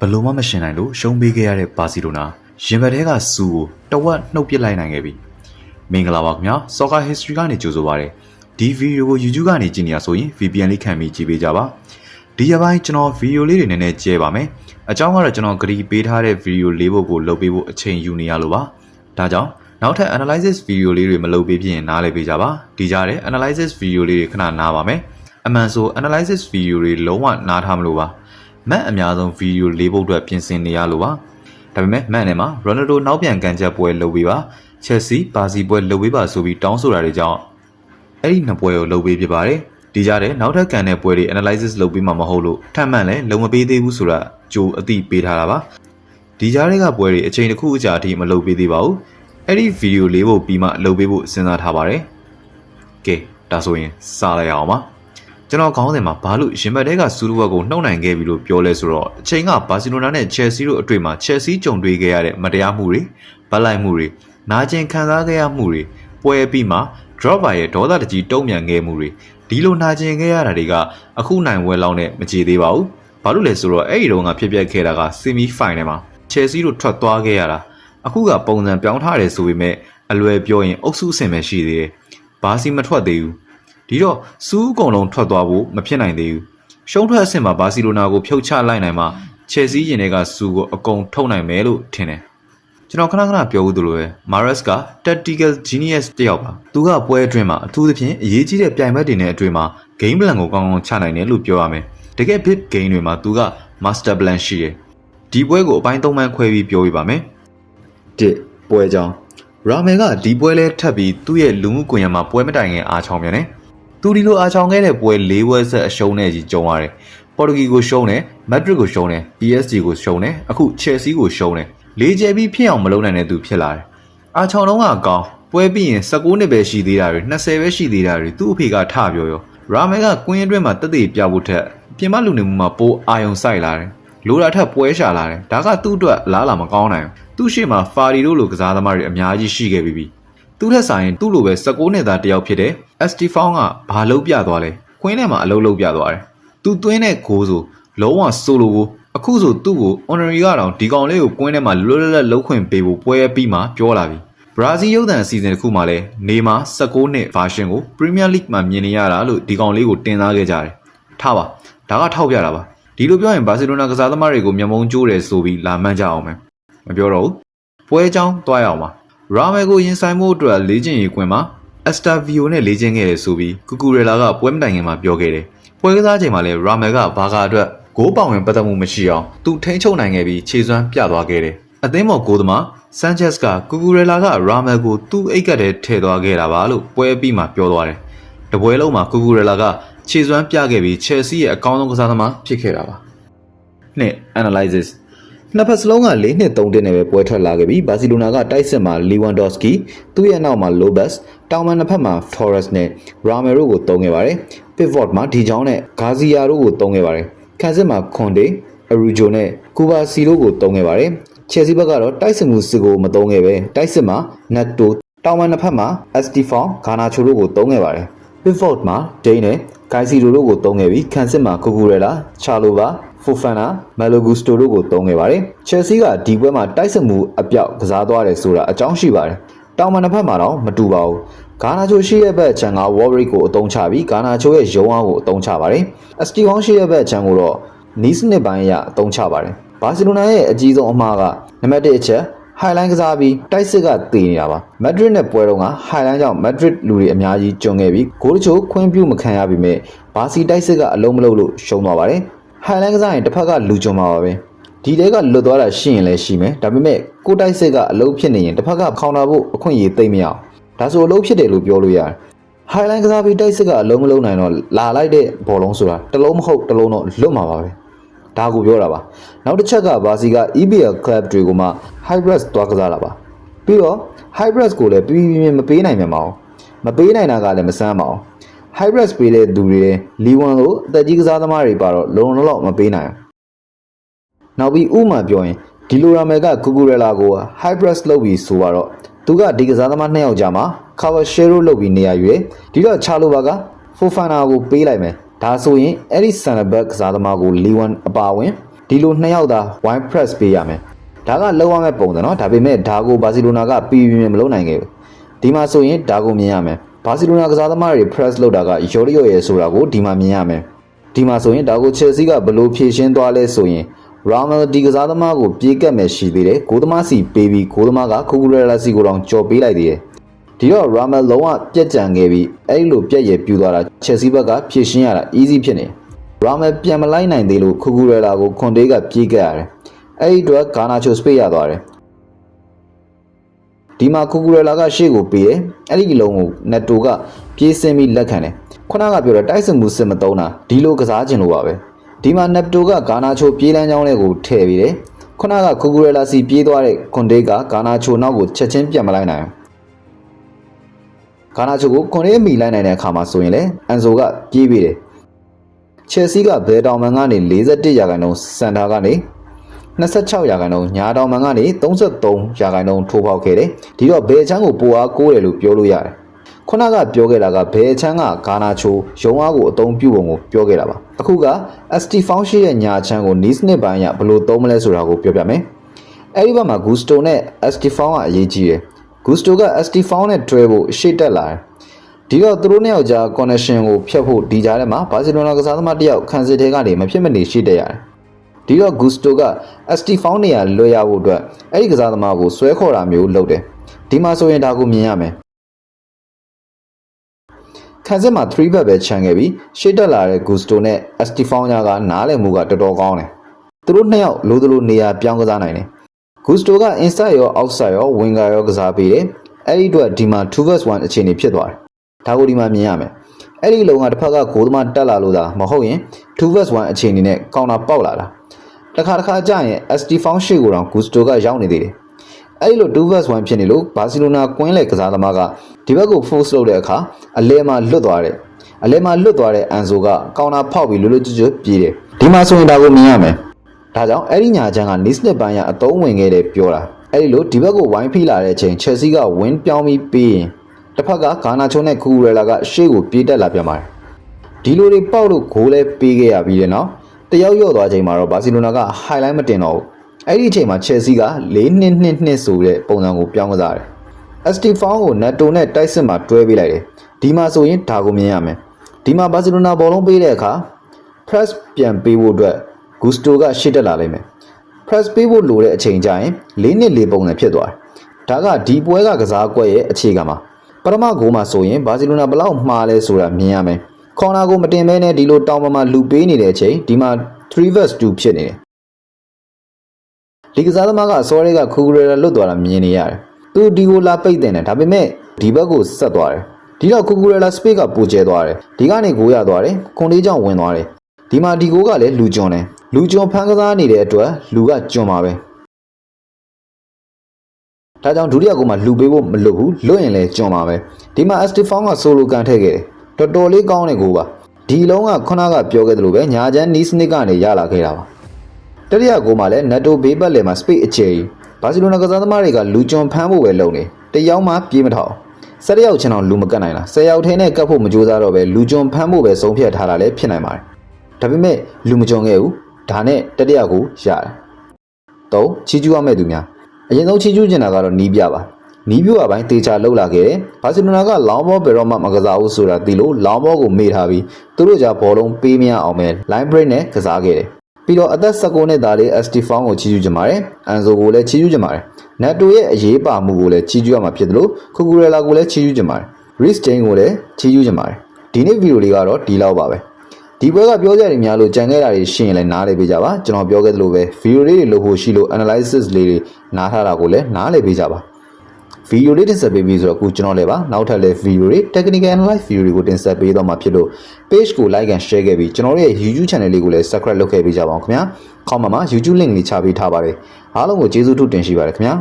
ဘယ်လို့မှမရှင်နိုင်လို့ရှုံးပေးခဲ့ရတဲ့ဘာစီလိုနာရင်ဘတ်ထဲကစူကိုတဝက်နှုတ်ပစ်လိုက်နိုင်ခဲ့ပြီမင်္ဂလာပါခင်ဗျာ Soccer History ကနေကြိုဆိုပါရစေဒီဗီဒီယိုကို YouTube ကနေကြည့်နေရဆိုရင် VPN လေးခံပြီးကြည့်ပေးကြပါဒီရက်ပိုင်းကျွန်တော်ဗီဒီယိုလေးတွေနည်းနည်းကျဲပါမယ်အကြောင်းကတော့ကျွန်တော်ဂရီပေးထားတဲ့ဗီဒီယိုလေးပုဒ်ကိုလုပ်ပေးဖို့အချိန်ယူနေရလို့ပါဒါကြောင့်နောက်ထပ် analysis ဗီဒီယိုလေးတွေမလုပ်ပေးဖြစ်ရင်နားလည်ပေးကြပါဒီကြားထဲ analysis ဗီဒီယိုလေးတွေခဏနားပါမယ်အမှန်ဆို analysis ဗီဒီယိုတွေလုံးဝနားထားမလို့ပါ မက်အများဆုံးဗီဒီယိုလေးပုဒ်အတွက်ပြင်ဆင်နေရလို့ပါဒါပေမဲ့မက်နဲ့မှာ Ronaldo နောက်ပြန်ကန်ချက်ပွဲလုပ်ပေးပါ Chelsea ဘာစီပွဲလုပ်ပေးပါဆိုပြီးတောင်းဆိုတာတွေကြောင့်အဲ့ဒီနှစ်ပွဲကိုလုပ်ပေးဖြစ်ပါတယ်ဒီကြားထဲနောက်ထပ်ကန်တဲ့ပွဲတွေ analysis လုပ်ပေးမှာမဟုတ်လို့ထပ်မံလည်းလုံမပေးသေးဘူးဆိုတာကြိုအသိပေးထားတာပါဒီကြားတွေကပွဲတွေအချိန်တစ်ခုအကြာအထိမလုပ်ပေးသေးပါဘူးအဲ့ဒီဗီဒီယိုလေးကိုပြီးမှလုပ်ပေးဖို့စဉ်းစားထားပါတယ်ကဲဒါဆိုရင်စလိုက်အောင်ပါ ကျွန်တော်ခေါင်းစဉ်မှာဘာလို့ရင်ဘတ်တဲကစူးလူဝက်ကိုနှုတ်နိုင်ခဲ့ပြီလို့ပြောလဲဆိုတော့အချိန်ကဘာစီလိုနာနဲ့ချယ်ဆီတို့အတွေ့မှာချယ်ဆီကြုံတွေ့ခဲ့ရတဲ့မတရားမှုတွေဗတ်လိုက်မှုတွေနာကျင်ခံစားခဲ့ရမှုတွေပွဲပြီးမှ dropper ရဲ့ဒေါသတကြီးတုံ့ပြန်ခဲ့မှုတွေဒီလိုနာကျင်ခဲ့ရတာတွေကအခုနိုင်ဝဲလောက်နဲ့မကြည်သေးပါဘူးဘာလို့လဲဆိုတော့အဲ့ဒီတော့ကဖြစ်ပျက်ခဲ့တာက semi final မှာချယ်ဆီတို့ထွက်သွားခဲ့ရတာအခုကပုံစံပြောင်းထားတယ်ဆိုပေမဲ့အလွယ်ပြောရင်အုပ်စုစင်ပဲရှိသေးတယ်ဘာစီမထွက်သေးဘူး ဒီတော့စူးအကုန်လုံးထွက်သွားဖို့မဖြစ်နိုင်သေးဘူးရှုံးထွက်အဆင့်မှာဘာစီလိုနာကိုဖြုတ်ချလိုက်နိုင်မှာချယ်ဆီရင်တွေကစူးကိုအကုန်ထုတ်နိုင်မယ်လို့ထင်တယ်ကျွန်တော်ခဏခဏပြောဦးသလိုပဲ Mares က tactical genius တယောက်ပါသူကပွဲအတွင်းမှာအထူးသဖြင့်အရေးကြီးတဲ့ပြိုင်ဘက်တွေနဲ့အတွင်းမှာ game plan ကိုကောင်းကောင်းချနိုင်တယ်လို့ပြောရမယ်တကယ် big game တွေမှာသူက master plan ရှိတယ်ဒီပွဲကိုအပိုင်း၃ပိုင်းခွဲပြီးပြောပြပါမယ်တစ်ပွဲကြောင်းရာမယ်ကဒီပွဲလဲထပ်ပြီးသူ့ရဲ့လူမှုကွန်ရက်မှာပွဲမတိုင်ခင်အားချောင်းပြန်တယ် သူဒီလိုအားချောင်းခဲ့တဲ့ပွဲ၄ပွဲဆက်အရှုံးနဲ့ကြီးကြုံရတယ်ပေါ်တူဂီကိုရှုံးတယ်မက်ဒရစ်ကိုရှုံးတယ် PSG ကိုရှုံးတယ်အခု Chelsea ကိုရှုံးတယ်လေးကျဲပြီးဖြစ်အောင်မလုပ်နိုင်တဲ့သူဖြစ်လာတယ်အားချောင်းတော့ကကောင်းပွဲပြီးရင်19နှစ်ပဲရှိသေးတာတွေ20ပဲရှိသေးတာတွေသူ့အဖေကထပြောရောရာမယ်ကကွင်းအတွင်းမှာတက်သေးပြဖို့ထက်ပြင်မလူနေမှုမှာပိုအာယုံစိုက်လာတယ်လိုတာထက်ပွဲရှာလာတယ်ဒါကသူ့အတွက်လားလာမကောင်းနိုင်ဘူးသူ့ရှေ့မှာဖာရီတို့လိုကစားသမားတွေအများကြီးရှိခဲ့ပြီးပြီ သူ့ထက်ဆိုင်သူ့လိုပဲ19နှစ်သားတယောက်ဖြစ်တဲ့ ST Found ကဘာလုပ်ပြသွားလဲခွင်းထဲမှာအလုပ်လုပ်ပြသွားတယ်သူသွင်းတဲ့ဂိုးဆိုလုံးဝဆိုလိုကိုအခုဆိုသူ့ကို honorary ကတော့ဒီကောင်လေးကိုကွင်းထဲမှာလွတ်လပ်လပ်လှုပ်ခွင့်ပေးဖို့ပွဲပြီးမှပြောလာပြီဘရာဇီးရုပ်သံအစီအစဉ်တစ်ခုမှလည်းနေမှာ16နှစ် version ကို Premier League မှာမြင်နေရတာလို့ဒီကောင်လေးကိုတင်သားခဲ့ကြတယ်ထားပါဒါကထောက်ပြတာပါဒီလိုပြောရင်ဘာစီလိုနာကစားသမားတွေကိုမျက်မုံးကျိုးတယ်ဆိုပြီးလာမှန်းကြအောင်မယ်မပြောတော့ဘူးပွဲချောင်းတွားရအောင်ပါ ရာမယ်ကိုရင်ဆိုင်မှုအတွက်လေ့ကျင့်ရေးကွင်းမှာ Estavio နဲ့လေ့ကျင့်ခဲ့တယ်ဆိုပြီးကူကူရလာကပွဲမတိုင်ခင်မှာပြောခဲ့တယ်ပွဲကစားချိန်မှာလည်းရာမယ်ကဘာကာအတွက်ဂိုးပောင်ဝင်ပတ်သက်မှုမရှိအောင်သူထိန်းချုပ်နိုင်ခဲ့ပြီးခြေစွမ်းပြသွားခဲ့တယ်အသင်းမော်ဂိုးသမားဆန်ချက်စ်ကကူကူရလာကရာမယ်ကိုသူ့အိတ်ကတ်ထဲထည့်သွားခဲ့တာပါလို့ပွဲပြီးမှပြောသွားတယ်တပွဲလုံးမှာကူကူရလာကခြေစွမ်းပြခဲ့ပြီး Chelsea ရဲ့အကောင်းဆုံးကစားသမားဖြစ်ခဲ့တာပါနှစ် analysis နှစ်ဖက်စလုံးက၄နှစ်၃တင်းနဲ့ပဲပွဲထွက်လာခဲ့ပြီးဘာစီလိုနာကတိုက်စစ်မှာလီဝမ်ဒေါ့စကီသူ့ရဲ့နောက်မှာလိုဘတ်တောင်မန်နှစ်ဖက်မှာထော်ရက်စ်နဲ့ရာမယ်ရိုကိုတုံးခဲ့ပါတယ်ပစ်ဗော့မှာဒီချောင်းနဲ့ဂါဇီယာတို့ကိုတုံးခဲ့ပါတယ်ခံစစ်မှာခွန်ဒေအရူဂျိုနဲ့ကူဘာစီတို့ကိုတုံးခဲ့ပါတယ်ချယ်ဆီဘက်ကတော့တိုက်စစ်မှုစစ်ကိုမတုံးခဲ့ပဲတိုက်စစ်မှာနက်တိုတောင်မန်နှစ်ဖက်မှာအက်စတီဖောင်ဂါနာချိုတို့ကိုတုံးခဲ့ပါတယ်ပစ်ဗော့မှာဒိန်းနဲ့ဂိုင်စီတို့တို့ကိုတုံးခဲ့ပြီးခံစစ်မှာကူကူရဲလာချာလိုဘာ ဖိုဖန်နာမယ်လိုဂူစတိုတို့ကိုတုံးခဲ့ပါတယ်။ချယ်ဆီကဒီပွဲမှာတိုက်စစ်မှုအပြောက်ကစားသွားတယ်ဆိုတာအကြောင်းရှိပါတယ်။တောင်မန်တစ်ဖက်မှာတော့မတူပါဘူး။ဂါနာချိုရှိရဲ့ဘက်ချန်ကဝေါ်ရိတ်ကိုအတုံးချပြီးဂါနာချိုရဲ့ရုံးအားကိုအတုံးချပါတယ်။အစတီဟောင်းရှိရဲ့ဘက်ချန်ကိုတော့နီးစနစ်ပိုင်းအရအတုံးချပါတယ်။ဘာစီလိုနာရဲ့အကြီးဆုံးအမှားကနံပါတ်1အချက်ဟိုင်လိုင်းကစားပြီးတိုက်စစ်ကတည်နေတာပါမက်ဒရစ်နဲ့ပွဲတော့ကဟိုင်လိုင်းကြောင့်မက်ဒရစ်လူတွေအများကြီးကျုံခဲ့ပြီးဂိုးတချို့ခွင့်ပြုမခံရပြီမဲ့ဘာစီတိုက်စစ်ကအလုံးမလုံးလို့ရှုံးသွားပါတယ် ဟိုင်လိုင်းကစားရင်တစ်ဖက်ကလူကျုံမှာပါပဲဒီတဲကလွတ်သွားတာရှိရင်လည်းရှိမယ်ဒါပေမဲ့ကိုတိုက်စစ်ကအလုံးဖြစ်နေရင်တစ်ဖက်ကခေါင်းတာဖို့အခွင့်အရေးသိမ့်မရအောင်ဒါဆိုအလုံးဖြစ်တယ်လို့ပြောလို့ရတယ်ဟိုင်လိုင်းကစားပြီးတိုက်စစ်ကအလုံးမလုံးနိုင်တော့လာလိုက်တဲ့ဘောလုံးဆိုတာတစ်လုံးမဟုတ်တစ်လုံးတော့လွတ်မှာပါပဲဒါကိုပြောတာပါနောက်တစ်ချက်ကဘာစီက EPL club တွေကိုမှ hybrid သွားကစားတာပါပြီးတော့ hybrid ကိုလည်းပြီးပြီးမပေးနိုင်မြန်ပါဘူးမပေးနိုင်တာကလည်းမဆန်းပါဘူး hybrid ပေးတဲ့သူတွေလီဝန်လိုအသက်ကြီးကစားသမားတွေပါတော့လုံလုံလောက်မပေးနိုင်ဘူးနောက်ပြီးဥမာပြောရင်ဒီလိုရာမယ်ကကူကူရလာကို hybrid လုပ်ပြီးဆိုတော့သူကဒီကစားသမားနှစ်ယောက်ကြာမှာ cover share လုပ်ပြီးနေရာယူတယ်ဒီတော့ချာလိုဘာက Fofana ကိုပေးလိုက်မယ်ဒါဆိုရင်အဲ့ဒီ center back ကစားသမားကိုလီဝန်အပါဝင် ဒီလိုနှစ်ယောက်သာ wine press ပေးရမယ်ဒါကလောက်ရမယ့်ပုံစံเนาะဒါပေမဲ့ဒါကိုဘာစီလိုနာကပြီးပြင်းမလုပ်နိုင်ခဲ့ဘူးဒီမှာဆိုရင်ဒါကိုမြင်ရမယ် ဘာစီလိုနာကစားသမားတွေ press လုပ်တာကရော်ရီရော်ရဲဆိုတာကိုဒီမှာမြင်ရမယ်ဒီမှာဆိုရင်ဒါကို Chelsea ကဘလို့ဖြည့်ရှင်းသွားလဲဆိုရင် Ramal ဒီကစားသမားကိုပြေးကတ်မယ်ရှိသေးတယ်ဂိုးသမားစီပေးပြီးဂိုးသမားကကူကူရဲလာစီကိုတော့ကြော်ပေးလိုက်သေးတယ်ဒီတော့ Ramal လုံးဝပြက်ကြံခဲ့ပြီးအဲ့လိုပြက်ရပြူသွားတာ Chelsea ဘက်ကဖြည့်ရှင်းရတာ easy ဖြစ်နေတယ်ရာမယ်ပြန်မလိုက်နိုင်သေးလို့ခူကူရဲလာကိုခွန်တေးကပြေးခဲ့ရတယ်။အဲ့ဒီတော့ဂါနာချိုစပိတ်ရသွားတယ်။ ဒီမှာခူကူရဲလာကရှေ့ကိုပေးတယ်။အဲ့ဒီလုံးကိုနက်တိုကပြေးစင်းပြီးလက်ခံတယ်။ခုနကပြောတဲ့တိုက်စမှုစစ်မသုံးတာဒီလိုကစားခြင်းလို့ပါပဲ။ဒီမှာနက်တိုကဂါနာချိုပြေးလန်းကြောင်းလေးကိုထည့်ပြီးတယ်။ခုနကခူကူရဲလာစီပြေးသွားတဲ့ခွန်တေးကဂါနာချိုနောက်ကိုချက်ချင်းပြန်မလိုက်နိုင်ဘူး။ဂါနာချိုကိုခွန်တေးမိလိုက်နိုင်တဲ့အခါမှာဆိုရင်လေအန်ဆိုကပြေးပြီးတယ်။ချယ်ဆီကဘယ်တောင်မန်ကနေ41ရာခိုင်နှုန်းစန်တာကနေ 26ရာခိုင်နှုန်းညာတောင်မန်ကနေ33ရာခိုင်နှုန်းထိုးပေါက်ခဲ့တယ်။ဒီတော့ဘယ်ချမ်းကိုပိုအားကိုးတယ်လို့ပြောလို့ရတယ်။ခုနကပြောခဲ့တာကဘယ်ချမ်းကဂါနာချိုရုံအားကိုအသုံးပြုပုံကိုပြောခဲ့တာပါ။အခုက ST Foundation ရဲ့ညာချမ်းကို Nice နှစ်ပိုင်းရဘယ်လိုသုံးမလဲဆိုတာကိုပြောပြမယ်။အဲဒီဘက်မှာ Gusto နဲ့ ST Found ကအရေးကြီးတယ်။ Gusto က ST Found နဲ့တွဲဖို့ရှေ့တက်လာတယ်။ဒီတော့သူတို့နှစ်ယောက်ကြား connection ကိုဖျက်ဖို့ဒီကြားထဲမှာဘာစီလိုနာကစားသမားတစ်ယောက်ခံစစ်ထဲကနေမဖြစ်မနေရှိတက်ရတယ်။ ဒီတော့ Gusto က ST Found နေရာလွှဲရဖို့အတွက်အဲ့ဒီကစားသမားကိုဆွဲခေါ်တာမျိုးလုပ်တယ်။ဒီမှာဆိုရင်ဒါကိုမြင်ရမယ်။ခံစစ်မှာ3ဘက်ပဲခြံခဲ့ပြီးရှေ့တက်လာတဲ့ Gusto နဲ့ ST Found ညာကနားလည်မှုကတော်တော်ကောင်းတယ်။သူတို့နှစ်ယောက်လိုသလိုနေရာပြောင်းကစားနိုင်တယ်။ Gusto က inside ရော outside ရော winger ရောကစားပေးတယ်။အဲ့ဒီအတွက်ဒီမှာ2 vs 1အခြေအနေဖြစ်သွားတယ်။ဒါကိုဒီမှာမြင်ရမယ်။အဲ့ဒီလုံကတစ်ဖက်ကဂိုးသမားတက်လာလို့သာမဟုတ်ရင်2 vs 1အခြေအနေနဲ့ကောင်တာပေါက်လာတာ။ တစ်ခါတစ်ခါကြာရင် ST Found ရှေ့ကိုတော့ Gusto ကရောက်နေသေးတယ်။အဲ့ဒီလို2 vs 1ဖြစ်နေလို့ဘာစီလိုနာကွင်းလေကစားသမားကဒီဘက်ကို force လုပ်တဲ့အခါအလဲမှာလွတ်သွားတယ်။အလဲမှာလွတ်သွားတဲ့အန်ဆိုကကောင်တာဖောက်ပြီးလွတ်လွတ်ကျွတ်ကျွတ်ပြေးတယ်။ဒီမှာဆိုရင်ဒါကိုမြင်ရမယ်။ဒါကြောင့်အဲ့ဒီညာချမ်းက Nice နှစ်ပိုင်းရအသုံးဝင်ခဲ့တယ်ပြောတာအဲ့ဒီလိုဒီဘက်ကိုဝိုင်းဖိလာတဲ့အချိန် Chelsea ကဝင်းပြောင်းပြီးပေးရင်တစ်ဖက်ကဂါနာချုံနဲ့ကူရလာကရှေ့ကိုပြေးတက်လာပြန်ပါတယ်ဒီလိုတွေပေါက်လို့ဂိုးလဲပေးခဲ့ရပြီးတဲ့နောက် တယောက်ရော့သွားချိန်မှာတော့ဘာစီလိုနာက highlight မတင်တော့ဘူးအဲ့ဒီအချိန်မှာ Chelsea က4-2-2-2ဆိုတဲ့ပုံစံကိုပြောင်းကစားတယ် ST Found ကို Nato နဲ့တိုက်စစ်မှာတွဲပေးလိုက်တယ်ဒီမှာဆိုရင်ဒါကိုမြင်ရမယ်ဒီမှာဘာစီလိုနာဘောလုံးပေးတဲ့အခါ press ပြန်ပေးဖို့အတွက် Gusto ကရှေ့တက်လာလိမ့်မယ် press ပေးဖို့လိုတဲ့အချိန်ကျရင်၄နှစ်၄ပုံစံဖြစ်သွားတယ်ဒါကဒီပွဲကကစားကွက်ရဲ့အခြေခံပါပထမဂိုးမှာဆိုရင်ဘာစီလိုနာဘလောက်မှားလဲဆိုတာမြင်ရမယ် ခေါနာကိုမတင်မဲနဲ့ဒီလိုတောင်ပမာလူပေးနေတဲ့အချိန်ဒီမှာ3 vs 2ဖြစ်နေတယ်ဒီကစားသမားကစောရဲကခူဂရလွတ်သွားတာမြင်နေရတယ်သူဒီကိုလာပိတ်တင်တယ်ဒါပေမဲ့ဒီဘက်ကိုဆက်သွားတယ်ဒီတော့ခူဂရလာစပိတ်ကပိုကျဲသွားတယ်ဒီကနေဂိုးရသွားတယ်ခွန်လေးကြောင့်ဝင်သွားတယ်ဒီမှာဒီကိုကလည်းလူကျွန်းတယ်လူကျွန်းဖမ်းကစားနေတဲ့အတွက်လူကကျွန်းပါပဲဒါကြောင့်ဒုတိယကိုမှလူပေးဖို့မလွတ်ဘူးလွတ်ရင်လည်းကျွန်းပါပဲဒီမှာ Estefan ကဆိုလိုကန်ထည့်ခဲ့တယ် တော်တော်လေးကောင်းတဲ့ကိုပါဒီလုံးကခုနကပြောခဲ့သလိုပဲညာချမ်းနီးစနစ်ကနေရလာခဲ့တာပါတတိယကိုမှလည်းနက်တိုဘေးဘက်လယ်မှာစပိတ်အခြေဘာစီလိုနာကစားသမားတွေကလူကျွန်းဖမ်းဖို့ပဲလုပ်နေတယောက်မှပြေးမထောက်၁၀ယောက်ချင်းအောင်လူမကတ်နိုင်လား၁၀ယောက်ထဲနဲ့ကတ်ဖို့မကြိုးစားတော့ပဲလူကျွန်းဖမ်းဖို့ပဲဆုံးဖြတ်ထားတာလည်းဖြစ်နိုင်ပါတယ်ဒါပေမဲ့လူမကြုံခဲ့ဘူးဒါနဲ့တတိယကိုရတယ်။၃ချီကျူးရမယ့်သူများအရင်ဆုံးချီကျူးကျင်တာကတော့နီးပြပါ။ နီးပြအပိုင်းတေချာလှုပ်လာခဲ့တယ်။ဘာစီလိုနာကလောင်းဘောဘယ်တော့မှမကစားဘူးဆိုတာသိလို့လောင်းဘောကိုမေ့ထားပြီးသူတို့ကြားဘောလုံးပေးမရအောင်ပဲ line break နဲ့ကစားခဲ့တယ်။ပြီးတော့အသက်16နှစ်သားလေး ST Found ကိုချီကျူးကြပါတယ်။အန်ဆိုကိုလည်းချီကျူးကြပါတယ်။နက်တိုရဲ့အရေးပါမှုကိုလည်းချီကျူးရမှာဖြစ်တယ်လို့ကူကူရဲလာကိုလည်းချီကျူးကြပါတယ်။ Rich Jane ကိုလည်းချီကျူးကြပါတယ်။ဒီနေ့ဗီဒီယိုလေးကတော့ဒီလောက်ပါပဲ။ဒီပွဲကပြောကြရည်များလို့ကြံခဲ့တာတွေရှိရင်လည်းနားလည်ပေးကြပါကျွန်တော်ပြောခဲ့သလိုပဲ video လေးတွေလုပ်ဖို့ရှိလို့ analysis လေးတွေနားထားတာကိုလည်းနားလည်ပေးကြပါ video လေးတင်ဆက်ပေးပြီးဆိုတော့အခုကျွန်တော်လည်းပါနောက်ထပ်လည်း video တွေ technical analyze video တွေကိုတင်ဆက်ပေးတော့မှာဖြစ်လို့ page ကို like and share ခဲ့ပြီးကျွန်တော်တို့ရဲ့ YouTube channel လေးကိုလည်း subscribe လုပ်ခဲ့ပေးကြပါအောင်ခင်ဗျာခေါင်းမှာမှာ YouTube link လေးချပေးထားပါတယ်အားလုံးကိုကျေးဇူးထူးတင်ရှိပါတယ်ခင်ဗျာ